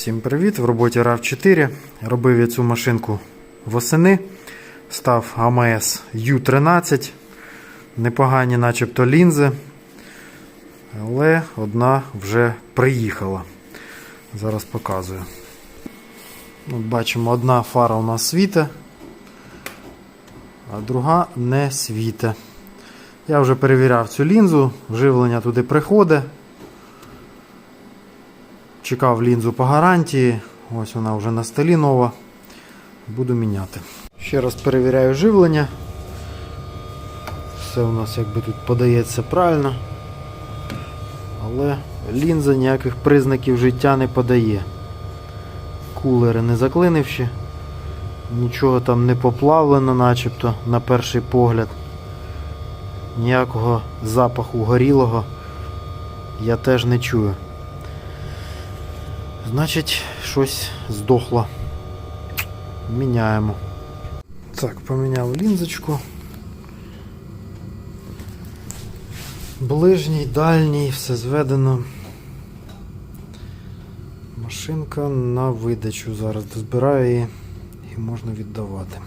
Всім привіт! В роботі RAV4. Робив я цю машинку восени. Став АМС U13. Непогані начебто лінзи. Але одна вже приїхала. Зараз показую. От бачимо, одна фара у нас світе, а друга не світе. Я вже перевіряв цю лінзу, вживлення туди приходить. Чекав лінзу по гарантії. Ось вона вже на столі нова. Буду міняти. Ще раз перевіряю живлення. Все у нас якби тут подається правильно. Але лінза ніяких признаків життя не подає. Кулери не заклинивші. Нічого там не поплавлено, начебто, на перший погляд. Ніякого запаху горілого я теж не чую. Значить, щось здохло. Міняємо. Так, поміняв лінзочку. Ближній, дальній, все зведено. Машинка на видачу зараз дозбираю її і можна віддавати.